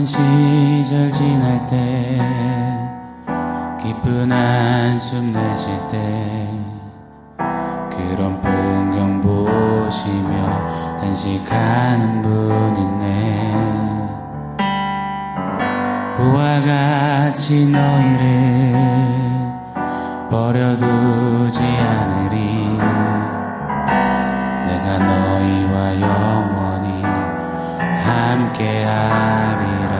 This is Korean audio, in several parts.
어려운 시절 지날 때 깊은 한숨 내쉴 때 그런 풍경 보시며 단식하는 분 있네. 그와 같이 너희를 버려두지 않으리. 내가 너희와 영원히 함께하리라.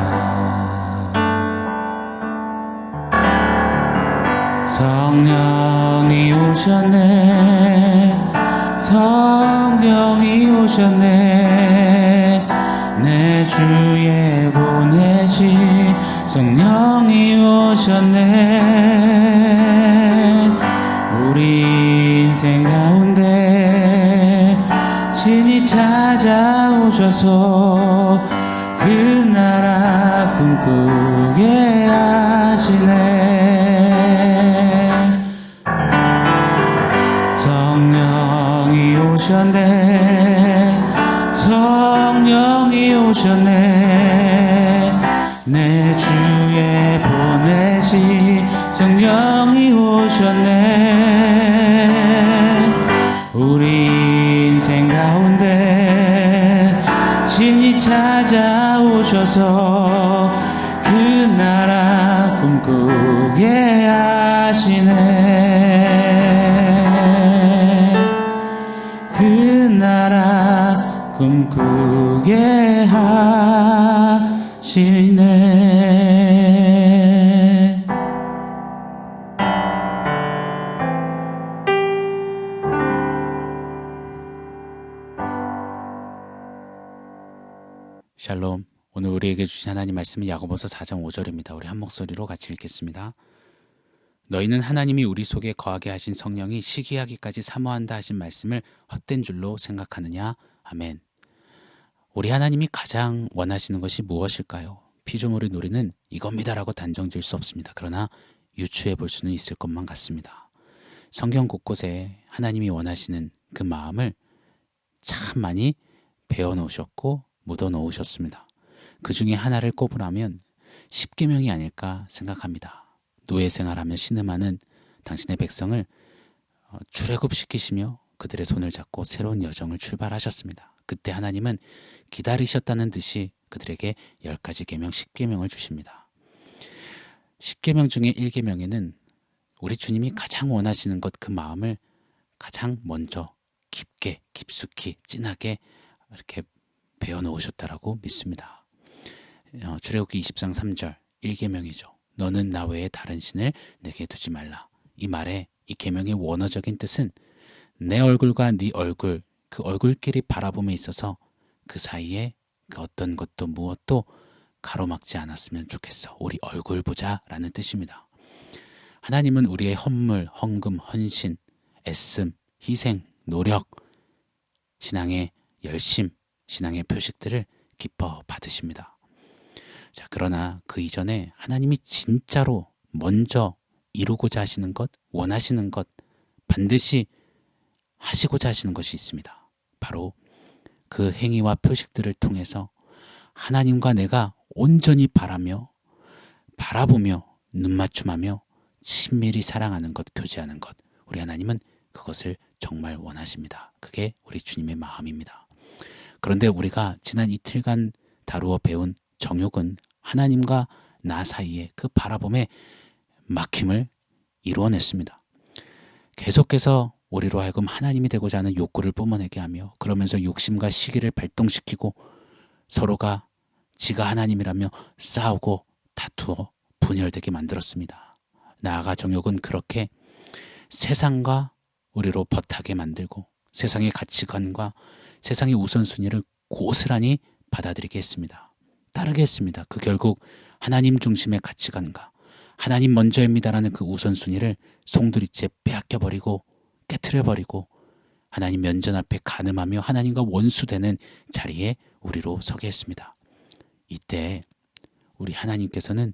성령이 오셨네. 성령이 오셨네. 내 주에 보내신 성령이 오셨네. 우리 인생 가운데 신이 찾아오셔서 꿈꾸게 하시네. 성령이 오셨네. 성령이 오셨네 꿈꾸게 하시네 샬롬 오늘 우리에게 주신 하나님 말씀은 야고보서 4장 5절입니다. 우리 한 목소리로 같이 읽겠습니다. 너희는 하나님이 우리 속에 거하게 하신 성령이 시기하기까지 사모한다 하신 말씀을 헛된 줄로 생각하느냐? 아멘. 우리 하나님이 가장 원하시는 것이 무엇일까요? 피조물의 놀이는 이겁니다라고 단정 지을 수 없습니다. 그러나 유추해 볼 수는 있을 것만 같습니다. 성경 곳곳에 하나님이 원하시는 그 마음을 참 많이 배워 놓으셨고 묻어 놓으셨습니다. 그 중에 하나를 꼽으라면 십계명이 아닐까 생각합니다. 노예 생활하며 신음하는 당신의 백성을 어, 출애굽시키시며 그들의 손을 잡고 새로운 여정을 출발하셨습니다. 그때 하나님은 기다리셨다는 듯이 그들에게 열 가지 계명, 십계명을 주십니다. 십계명 중에 일계명에는 우리 주님이 가장 원하시는 것 그 마음을 가장 먼저 깊게, 깊숙이, 진하게 이렇게 배워 놓으셨다라고 믿습니다. 어, 출애굽기 20장 3절 1계명이죠. 너는 나 외에 다른 신을 내게 두지 말라. 이 말에 이 계명의 원어적인 뜻은 내 얼굴과 네 얼굴 그 얼굴끼리 바라봄에 있어서 그 사이에 그 어떤 것도 무엇도 가로막지 않았으면 좋겠어. 우리 얼굴 보자 라는 뜻입니다. 하나님은 우리의 헌물, 헌금, 헌신, 애씀, 희생, 노력, 신앙의 열심, 신앙의 표식들을 기뻐 받으십니다. 자, 그러나 그 이전에 하나님이 진짜로 먼저 이루고자 하시는 것, 원하시는 것, 반드시 하시고자 하시는 것이 있습니다. 바로 그 행위와 표식들을 통해서 하나님과 내가 온전히 바라며, 바라보며, 눈 맞춤하며, 친밀히 사랑하는 것, 교제하는 것. 우리 하나님은 그것을 정말 원하십니다. 그게 우리 주님의 마음입니다. 그런데 우리가 지난 이틀간 다루어 배운 정욕은 하나님과 나 사이에 그 바라봄에 막힘을 이루어냈습니다. 계속해서 우리로 하여금 하나님이 되고자 하는 욕구를 뿜어내게 하며 그러면서 욕심과 시기를 발동시키고 서로가 지가 하나님이라며 싸우고 다투어 분열되게 만들었습니다. 나아가 정욕은 그렇게 세상과 우리로 버타게 만들고 세상의 가치관과 세상의 우선순위를 고스란히 받아들이게 했습니다. 따르게 했습니다. 그 결국 하나님 중심의 가치관과 하나님 먼저입니다라는 그 우선순위를 송두리째 빼앗겨버리고 깨트려버리고 하나님 면전 앞에 가늠하며 하나님과 원수되는 자리에 우리로 서게 했습니다. 이때 우리 하나님께서는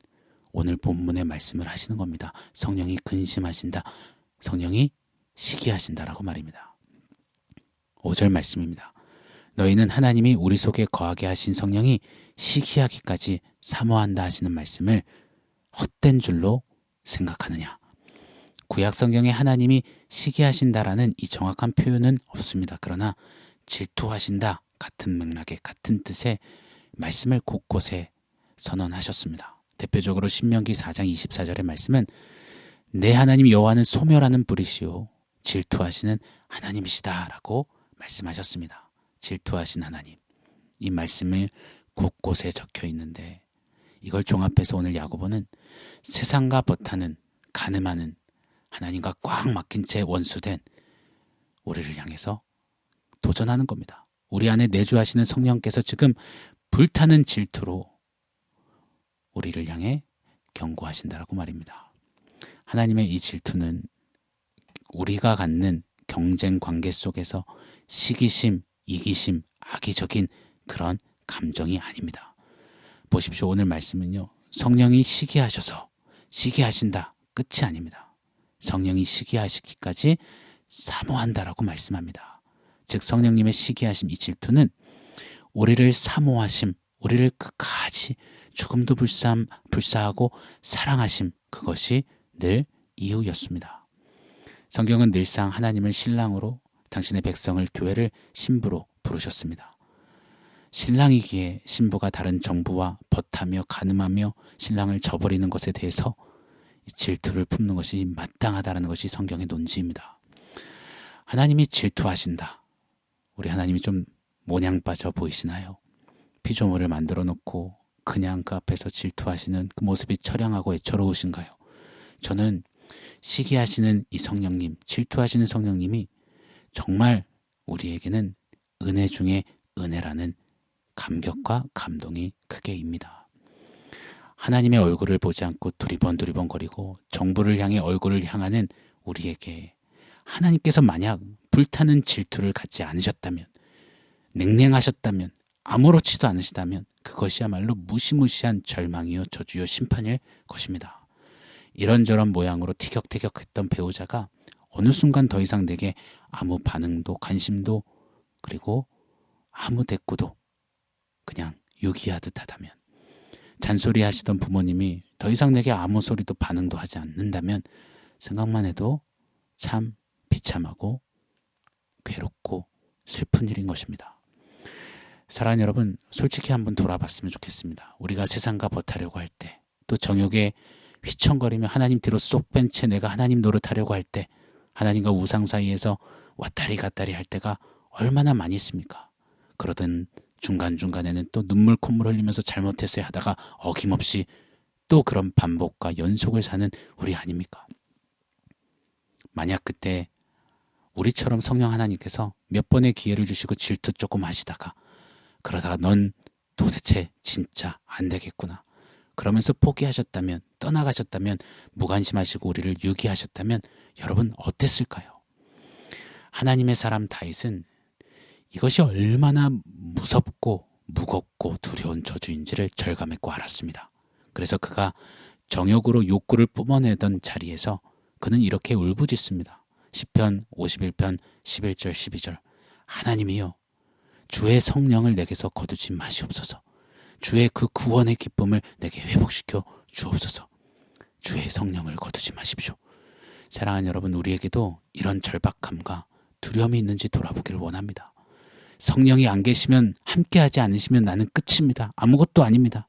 오늘 본문의 말씀을 하시는 겁니다. 성령이 근심하신다. 성령이 시기하신다라고 말입니다. 5절 말씀입니다. 너희는 하나님이 우리 속에 거하게 하신 성령이 시기하기까지 사모한다 하시는 말씀을 헛된 줄로 생각하느냐? 구약 성경에 하나님이 시기하신다라는 이 정확한 표현은 없습니다. 그러나 질투하신다 같은 맥락의 같은 뜻의 말씀을 곳곳에 선언하셨습니다. 대표적으로 신명기 4장 24절의 말씀은 내 하나님 여호와는 소멸하는 불이시요 질투하시는 하나님이시다라고 말씀하셨습니다. 질투하신 하나님. 이 말씀을 곳곳에 적혀 있는데 이걸 종합해서 오늘 야고보는 세상과 버타는 가늠하는 하나님과 꽉 막힌 채 원수된 우리를 향해서 도전하는 겁니다. 우리 안에 내주하시는 성령께서 지금 불타는 질투로 우리를 향해 경고하신다라고 말입니다. 하나님의 이 질투는 우리가 갖는 경쟁 관계 속에서 시기심, 이기심, 악의적인 그런 감정이 아닙니다. 보십시오. 오늘 말씀은요. 성령이 시기하셔서 시기하신다. 끝이 아닙니다. 성령이 시기하시기까지 사모한다라고 말씀합니다. 즉 성령님의 시기하심 이 질투는 우리를 사모하심, 우리를 끝까지 죽음도 불사함, 불사하고 사랑하심 그것이 늘 이유였습니다. 성경은 늘상 하나님을 신랑으로 당신의 백성을 교회를 신부로 부르셨습니다. 신랑이기에 신부가 다른 정부와 벗하며 가늠하며 신랑을 저버리는 것에 대해서 질투를 품는 것이 마땅하다는 것이 성경의 논지입니다. 하나님이 질투하신다. 우리 하나님이 좀 모냥 빠져 보이시나요? 피조물을 만들어 놓고 그냥 그 앞에서 질투하시는 그 모습이 처량하고 애처로우신가요? 저는 시기하시는 이 성령님, 질투하시는 성령님이 정말 우리에게는 은혜 중에 은혜라는 감격과 감동이 크게 입니다. 하나님의 얼굴을 보지 않고 두리번 두리번 거리고 정부를 향해 얼굴을 향하는 우리에게 하나님께서 만약 불타는 질투를 갖지 않으셨다면 냉랭하셨다면 아무렇지도 않으시다면 그것이야말로 무시무시한 절망이요 저주요 심판일 것입니다. 이런저런 모양으로 티격태격했던 배우자가 어느 순간 더 이상 내게 아무 반응도 관심도 그리고 아무 대꾸도 그냥 유기하듯 하다면 잔소리 하시던 부모님이 더 이상 내게 아무 소리도 반응도 하지 않는다면 생각만 해도 참 비참하고 괴롭고 슬픈 일인 것입니다. 사랑하는 여러분, 솔직히 한번 돌아봤으면 좋겠습니다. 우리가 세상과 버타려고 할 때, 또 정욕에 휘청거리며 하나님 뒤로 쏙 뺀 채 내가 하나님 노릇하려고 할 때, 하나님과 우상 사이에서 왔다리 갔다리 할 때가 얼마나 많이 있습니까? 그러던 중간중간에는 또 눈물 콧물 흘리면서 잘못했어야 하다가 어김없이 또 그런 반복과 연속을 사는 우리 아닙니까? 만약 그때 우리처럼 성령 하나님께서 몇 번의 기회를 주시고 질투 조금 하시다가 그러다가 넌 도대체 진짜 안 되겠구나. 그러면서 포기하셨다면 떠나가셨다면 무관심하시고 우리를 유기하셨다면 여러분 어땠을까요? 하나님의 사람 다윗은 이것이 얼마나 무섭고 무겁고 두려운 저주인지를 절감했고 알았습니다. 그래서 그가 정욕으로 욕구를 뿜어내던 자리에서 그는 이렇게 울부짖습니다. 10편 51편 11절 12절 하나님이여 주의 성령을 내게서 거두지 마시옵소서. 주의 그 구원의 기쁨을 내게 회복시켜 주옵소서. 주의 성령을 거두지 마십시오. 사랑하는 여러분, 우리에게도 이런 절박함과 두려움이 있는지 돌아보기를 원합니다. 성령이 안 계시면 함께하지 않으시면 나는 끝입니다. 아무것도 아닙니다.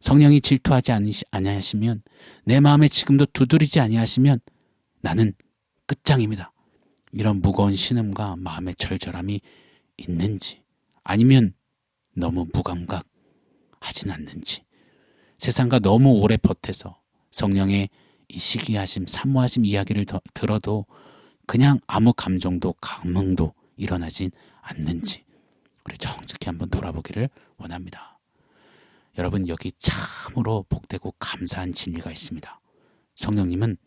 성령이 질투하지 아니하시면 내 마음에 지금도 두드리지 아니하시면 나는 끝장입니다. 이런 무거운 신음과 마음의 절절함이 있는지 아니면 너무 무감각 하진 않는지 세상과 너무 오래 버텨서 성령의 이 시기하심, 사모하심 이야기를 더, 들어도 그냥 아무 감정도 감흥도 일어나진 않는지 우리 정직히 한번 돌아보기를 원합니다. 여러분 여기 참으로 복되고 감사한 진리가 있습니다. 성령님은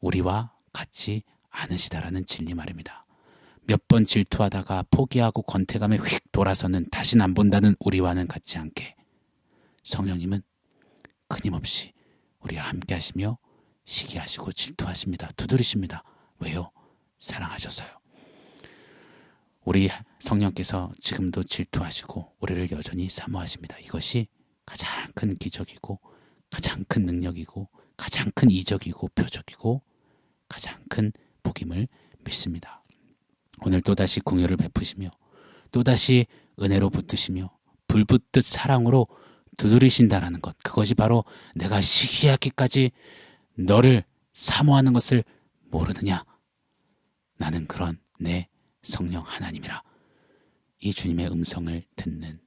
우리와 같이 않으시다라는 진리 말입니다. 몇 번 질투하다가 포기하고 권태감에 휙 돌아서는 다신 안 본다는 우리와는 같지 않게 성령님은 끊임없이 우리와 함께 하시며 시기하시고 질투하십니다. 두드리십니다. 왜요? 사랑하셔서요. 우리 성령께서 지금도 질투하시고 우리를 여전히 사모하십니다. 이것이 가장 큰 기적이고 가장 큰 능력이고 가장 큰 이적이고 표적이고 가장 큰 복임을 믿습니다. 오늘 또다시 궁유를 베푸시며 또다시 은혜로 붙드시며 불붙듯 사랑으로 두드리신다라는 것. 그것이 바로 내가 시기하기까지 너를 사모하는 것을 모르느냐? 나는 그런 내 성령 하나님이라. 이 주님의 음성을 듣는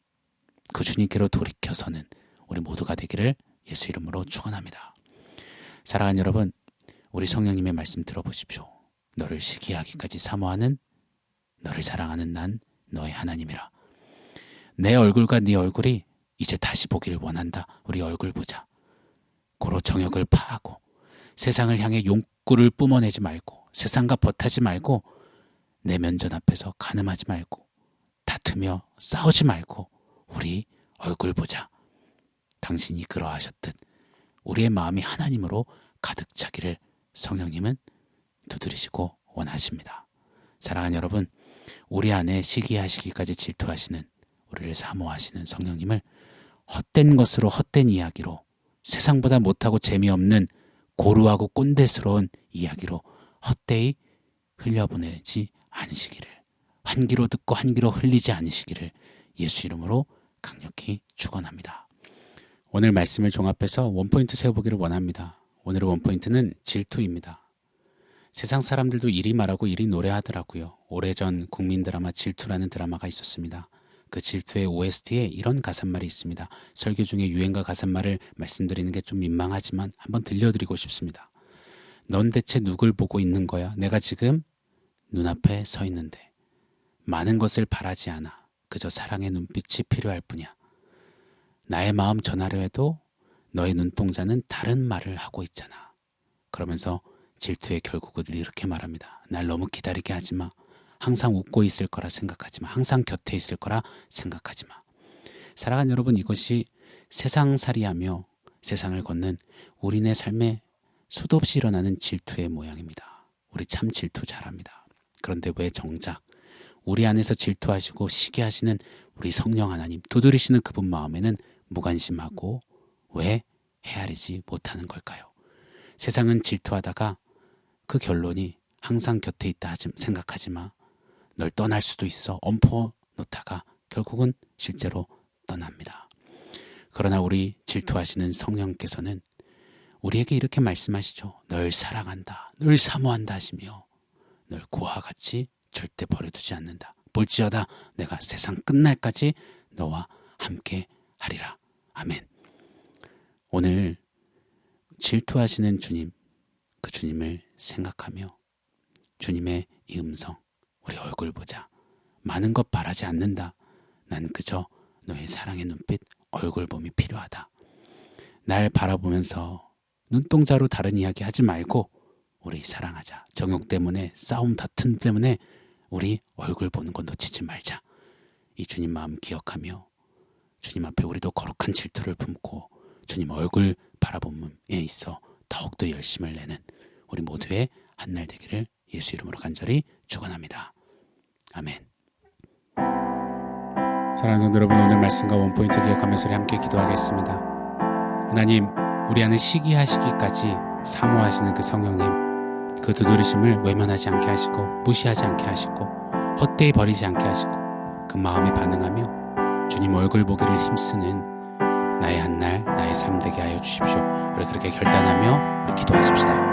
그 주님께로 돌이켜서는 우리 모두가 되기를 예수 이름으로 축원합니다. 사랑하는 여러분, 우리 성령님의 말씀 들어보십시오. 너를 시기하기까지 사모하는 너를 사랑하는 난 너의 하나님이라. 내 얼굴과 네 얼굴이 이제 다시 보기를 원한다. 우리 얼굴 보자. 고로 정욕을 파하고 세상을 향해 용구를 뿜어내지 말고 세상과 버타지 말고 내 면전 앞에서 가늠하지 말고 다투며 싸우지 말고 우리 얼굴 보자. 당신이 그러하셨듯 우리의 마음이 하나님으로 가득 차기를 성령님은 두드리시고 원하십니다. 사랑하는 여러분, 우리 안에 시기하시기까지 질투하시는 우리를 사모하시는 성령님을 헛된 것으로 헛된 이야기로 세상보다 못하고 재미없는 고루하고 꼰대스러운 이야기로 헛되이 흘려보내지 않으시기를 환기로 듣고 환기로 흘리지 않으시기를 예수 이름으로 강력히 축원합니다. 오늘 말씀을 종합해서 원포인트 세워보기를 원합니다. 오늘의 원포인트는 질투입니다. 세상 사람들도 이리 말하고 이리 노래하더라고요. 오래전 국민 드라마 질투라는 드라마가 있었습니다. 그 질투의 OST에 이런 가사말이 있습니다. 설교 중에 유행가 가사말을 말씀드리는 게 좀 민망하지만 한번 들려드리고 싶습니다. 넌 대체 누굴 보고 있는 거야? 내가 지금 눈앞에 서 있는데. 많은 것을 바라지 않아. 그저 사랑의 눈빛이 필요할 뿐이야. 나의 마음 전하려 해도 너의 눈동자는 다른 말을 하고 있잖아. 그러면서 질투의 결국을 이렇게 말합니다. 날 너무 기다리게 하지 마. 항상 웃고 있을 거라 생각하지 마. 항상 곁에 있을 거라 생각하지 마. 사랑하는 여러분, 이것이 세상살이하며 세상을 걷는 우리네 삶에 수도 없이 일어나는 질투의 모양입니다. 우리 참 질투 잘합니다. 그런데 왜 정작 우리 안에서 질투하시고 시기하시는 우리 성령 하나님 두드리시는 그분 마음에는 무관심하고 왜 헤아리지 못하는 걸까요? 세상은 질투하다가 그 결론이 항상 곁에 있다 생각하지 마. 널 떠날 수도 있어. 엄포 놓다가 결국은 실제로 떠납니다. 그러나 우리 질투하시는 성령께서는 우리에게 이렇게 말씀하시죠. 널 사랑한다. 널 사모한다 하시며 널 고와 같이 절대 버려두지 않는다. 볼지어다 내가 세상 끝날까지 너와 함께 하리라. 아멘. 오늘 질투하시는 주님, 그 주님을 생각하며 주님의 이 음성, 우리 얼굴 보자. 많은 것 바라지 않는다. 난 그저 너의 사랑의 눈빛, 얼굴 봄이 필요하다. 날 바라보면서 눈동자로 다른 이야기 하지 말고 우리 사랑하자. 정욕 때문에 싸움 다툼 때문에 우리 얼굴 보는 건 놓치지 말자. 이 주님 마음 기억하며 주님 앞에 우리도 거룩한 질투를 품고 주님 얼굴 바라봄에 있어 더욱더 열심을 내는 우리 모두의 한 날 되기를 예수 이름으로 간절히 축원합니다. 아멘. 사랑하는 성도 여러분 오늘 말씀과 원포인트 기억하면서 함께 기도하겠습니다. 하나님 우리 안에 시기하시기까지 사모하시는 그 성령님 그 두드리심을 외면하지 않게 하시고 무시하지 않게 하시고 헛되이 버리지 않게 하시고 그 마음에 반응하며 주님 얼굴 보기를 힘쓰는 나의 한 날 나의 삶 되게 하여 주십시오. 우리 그렇게 결단하며 우리 기도하십시다.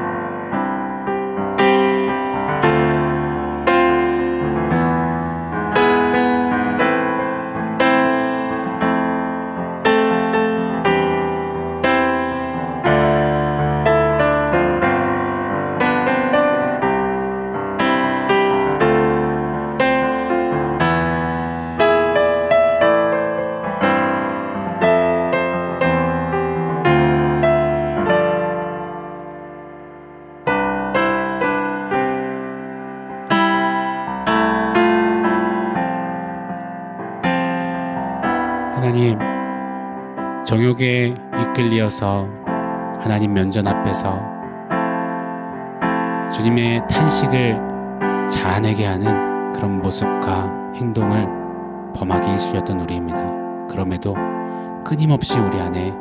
이끌리어서 하나님 면전 앞에서 주님의 탄식을 자아내게 하는 그런 모습과 행동을 범하기 일쑤였던 우리입니다. 그럼에도 끊임없이 우리 안에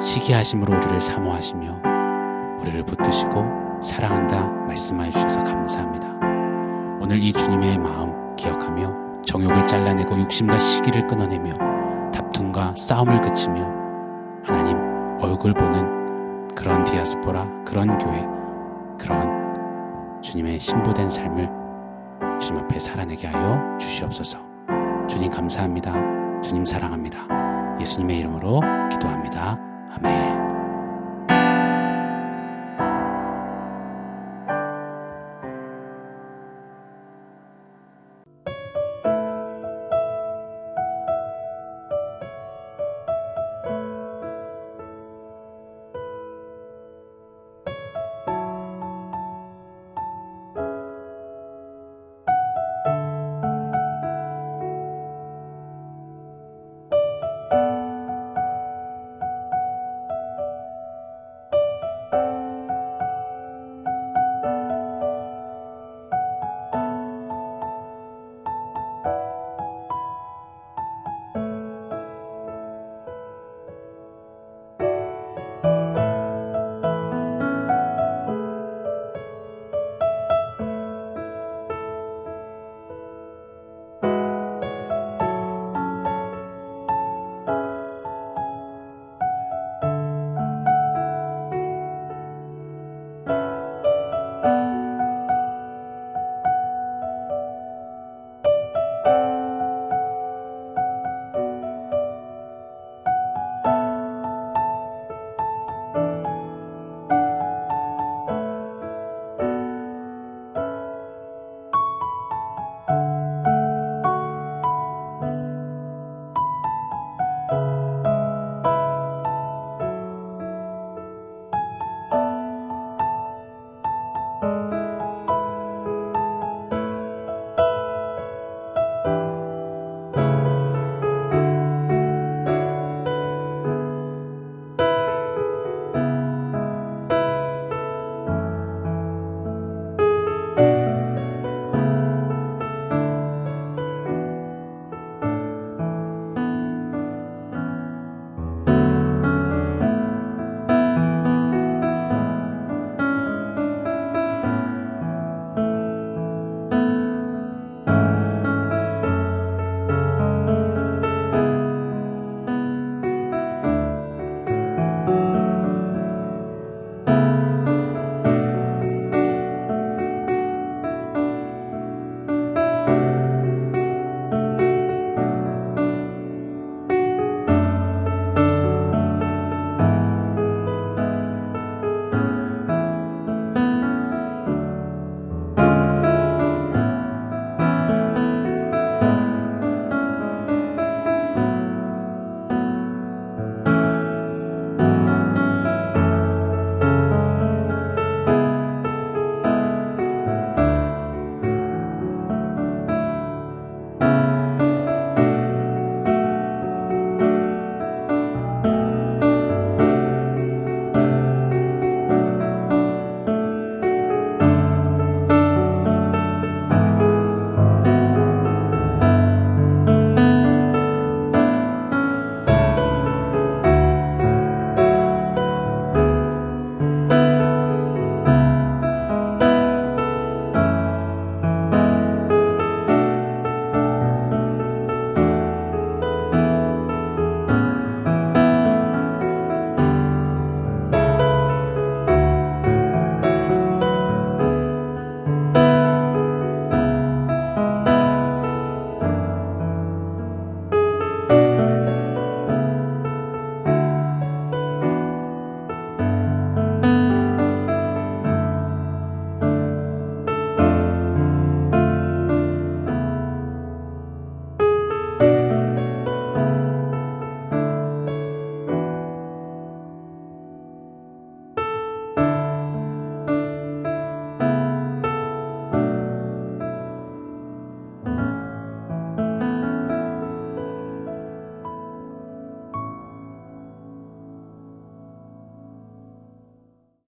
시기하심으로 우리를 사모하시며 우리를 붙드시고 사랑한다 말씀하여 주셔서 감사합니다. 오늘 이 주님의 마음 기억하며 정욕을 잘라내고 욕심과 시기를 끊어내며 다툼과 싸움을 그치며 얼굴 보는 그런 디아스포라 그런 교회 그런 주님의 신부된 삶을 주님 앞에 살아내게 하여 주시옵소서. 주님 감사합니다. 주님 사랑합니다. 예수님의 이름으로 기도합니다. 아멘.